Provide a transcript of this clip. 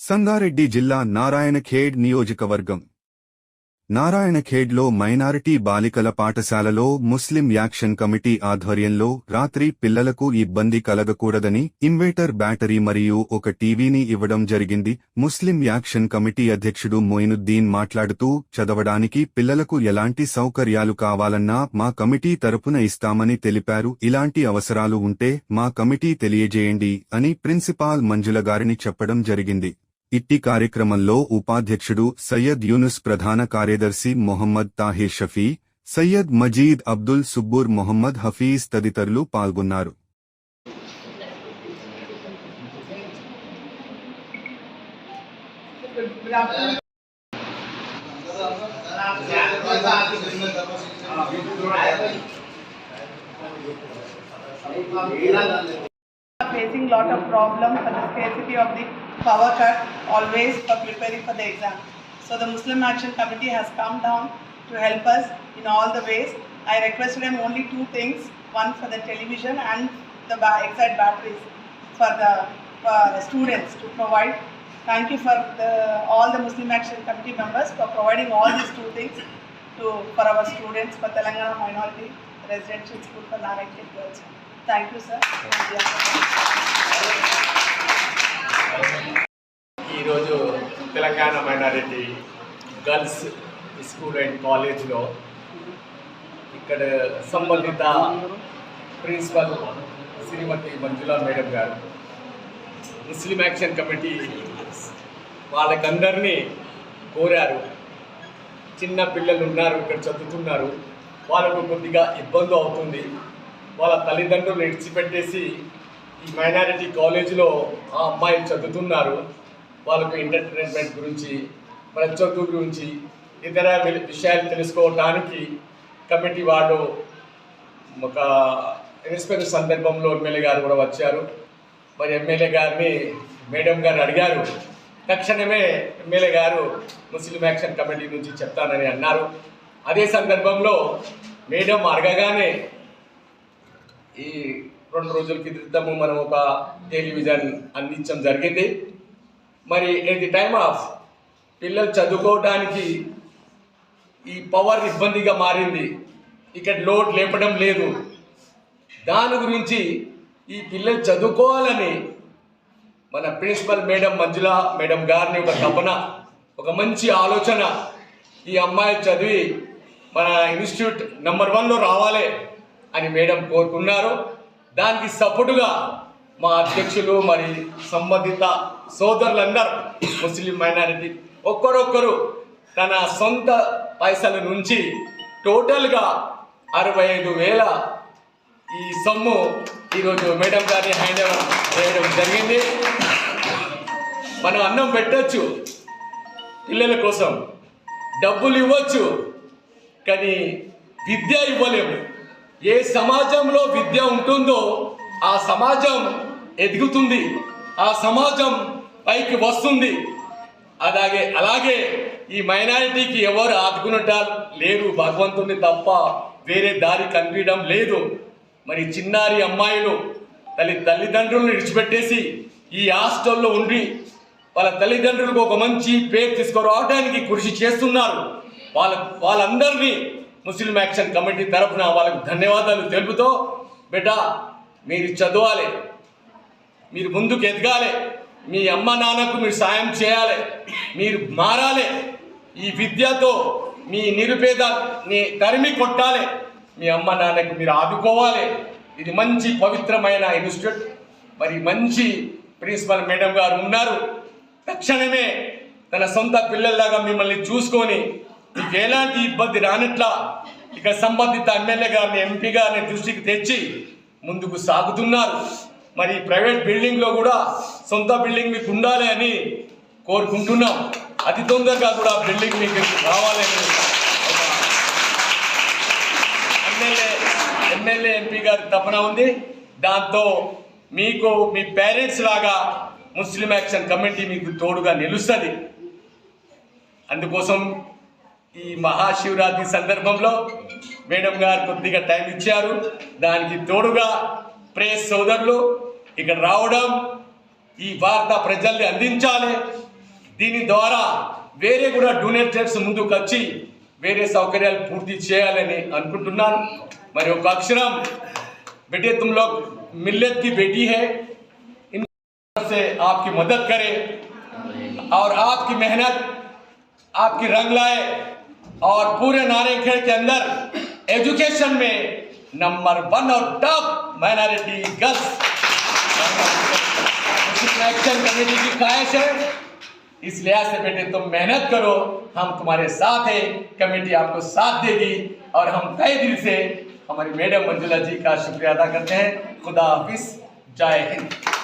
సంగారెడ్డి జిల్లా నారాయణఖేడ్ నియోజకవర్గం నారాయణఖేడ్లో మైనారిటీ బాలికల పాఠశాలలో ముస్లిం యాక్షన్ కమిటీ ఆధ్వర్యంలో రాత్రి పిల్లలకు ఇబ్బంది కలగకూడదని ఇన్వేటర్ బ్యాటరీ మరియు ఒక టీవీని ఇవ్వడం జరిగింది. ముస్లిం యాక్షన్ కమిటీ అధ్యక్షుడు మొయినుద్దీన్ మాట్లాడుతూ చదవడానికి పిల్లలకు ఎలాంటి సౌకర్యాలు కావాలన్నా మా కమిటీ తరపున ఇస్తామని తెలిపారు. ఇలాంటి అవసరాలు ఉంటే మా కమిటీ తెలియజేయండి అని ప్రిన్సిపాల్ మంజుల గారిని చెప్పడం జరిగింది. ఇట్టి కార్యక్రమంలో ఉపాధ్యక్షుడు సయ్యద్ యూనుస్ ప్రధాన కార్యదర్శి మొహమ్మద్ తాహిర్ షఫీ సయ్యద్ మజీద్ అబ్దుల్ సుబ్బూర్ మొహమ్మద్ హఫీజ్ తదితరులు పాల్గొన్నారు. Facing lot of problems for the scarcity of the power cut always for preparing for the exam. So the Muslim Action Committee has come down to help us in all the ways. I requested them only two things, one for the television and the exit batteries for the for the students to provide. Thank you for the, all the Muslim Action Committee members for providing all these two things to for our students for Telangana Minority Residential School for Narayan Girls. Thank you, sir. ఈరోజు Telangana minority girls school and కాలేజ్లో ఇక్కడ సంబంధిత principal శ్రీమతి Manjula madam గారు ముస్లిం action committee వాళ్ళకందరినీ కోరారు. చిన్న పిల్లలు ఉన్నారు ఇక్కడ చదువుతున్నారు. వాళ్ళకు కొద్దిగా ఇబ్బంది అవుతుంది. వాళ్ళ తల్లిదండ్రులు విడిచిపెట్టేసి ఈ మైనారిటీ కాలేజీలో ఆ అమ్మాయిలు చదువుతున్నారు. వాళ్ళకు ఎంటర్టైన్మెంట్ గురించి వాళ్ళ చదువు గురించి ఇతర విషయాలు తెలుసుకోవడానికి కమిటీ వాళ్ళు ఒక ఇన్స్పెక్టర్ సందర్భంలో ఎమ్మెల్యే గారు కూడా వచ్చారు. మరి ఎమ్మెల్యే గారిని మేడం గారు అడిగారు. తక్షణమే ఎమ్మెల్యే గారు ముస్లిం యాక్షన్ కమిటీ నుంచి చెప్తానని అన్నారు. అదే సందర్భంలో మేడం అడగగానే ఈ రెండు రోజుల క్రితము మనం ఒక టెలివిజన్ అందించడం జరిగింది. మరి ఎట్ ది టైమ్ ఆఫ్ పిల్లలు చదువుకోవడానికి ఈ పవర్ ఇబ్బందిగా మారింది. ఇక్కడ లోడ్ లేపడం లేదు. దాని గురించి ఈ పిల్లలు చదువుకోవాలని మన ప్రిన్సిపల్ మేడం మంజుల మేడం గారిని ఒక తపన ఒక మంచి ఆలోచన ఈ అమ్మాయి చదివి మన ఇన్స్టిట్యూట్ నెంబర్ వన్లో రావాలి అని మేడం కోరుకున్నారు. దానికి సపోర్టుగా మా అధ్యక్షులు మరి సంబంధిత సోదరులందరూ ముస్లిం మైనారిటీ ఒక్కరొక్కరు తన సొంత పైసల నుంచి టోటల్గా అరవై ఐదు వేల ఈ సొమ్ము ఈరోజు మేడం గారిని హ్యాండ్ ఓవర్ చేయడం జరిగింది. మనం అన్నం పెట్టచ్చు పిల్లల కోసం డబ్బులు ఇవ్వచ్చు కానీ విద్య ఇవ్వలేము. ఏ సమాజంలో విద్య ఉంటుందో ఆ సమాజం ఎదుగుతుంది. ఆ సమాజం పైకి వస్తుంది. అలాగే అలాగే ఈ మైనారిటీకి ఎవరు ఆదుకున్నట లేరు భగవంతుని తప్ప వేరే దారి కనిపించడం లేదు. మరి చిన్నారి అమ్మాయిలు తల్లి తల్లిదండ్రులను విడిచిపెట్టేసి ఈ హాస్టల్లో ఉండి వాళ్ళ తల్లిదండ్రులకు ఒక మంచి పేరు తీసుకురావడానికి కృషి చేస్తున్నారు. వాళ్ళ వాళ్ళందరినీ ముస్లిం యాక్షన్ కమిటీ తరఫున వాళ్ళకు ధన్యవాదాలు తెలుపుతూ బేటా మీరు చదవాలి. మీరు ముందుకు ఎదగాలి. మీ అమ్మ నాన్నకు మీరు సాయం చేయాలి. మీరు మారాలి. ఈ విద్యతో మీ నిరుపేదని తరిమి కొట్టాలి. మీ అమ్మ నాన్నకు మీరు ఆదుకోవాలి. ఇది మంచి పవిత్రమైన ఇన్స్టిట్యూట్. మరి మంచి ప్రిన్సిపల్ మేడం గారు ఉన్నారు. తక్షణమే తన సొంత పిల్లల్లాగా మిమ్మల్ని చూసుకొని మీకు ఎలాంటి ఇబ్బంది రానట్లా ఇక సంబంధిత ఎమ్మెల్యే గారిని ఎంపీ గారిని దృష్టికి తెచ్చి ముందుకు సాగుతున్నారు. మరి ప్రైవేట్ బిల్డింగ్లో కూడా సొంత బిల్డింగ్ మీకు ఉండాలి అని కోరుకుంటున్నాం. అతి తొందరగా కూడా బిల్డింగ్ మీకు రావాలని ఎమ్మెల్యే ఎమ్మెల్యే ఎంపీ గారి తపన ఉంది. దాంతో మీకు మీ పేరెంట్స్ లాగా ముస్లిం యాక్షన్ కమిటీ మీకు తోడుగా నిలుస్తుంది. అందుకోసం ఈ మహాశివరాత్రి సందర్భంలో మేడం గారు కొద్దిగా టైం ఇచ్చారు దానికి తోడుగా ప్రేస్ సోదరులు ఇక్కడ రావడం ఈ వార్త ప్రజల్ని అందించాలి దీని ద్వారా వేరే కూడా డొనేటర్స్ ముందుకు వచ్చి వేరే సౌకర్యాలు పూర్తి చేయాలని అనుకుంటున్నాను మరి ఒక అక్షరం बेटे तुम लोग मिल्लत की बेटी है इन से आपकी मदद करे और आपकी मेहनत आपकी रंग लाए और पूरे नारायणखेड़ के अंदर एजुकेशन में नंबर वन और top minority girls. Action committee की ख्वाहिश है। इस लिहाज से बेटे, तुम मेहनत करो। हम तुम्हारे साथ हैं। कमेटी आपको साथ देगी और हम तय दिल से हमारी मैडम मंजुला जी का शुक्रिया अदा करते हैं। खुदा हाफिज। जय हिंद।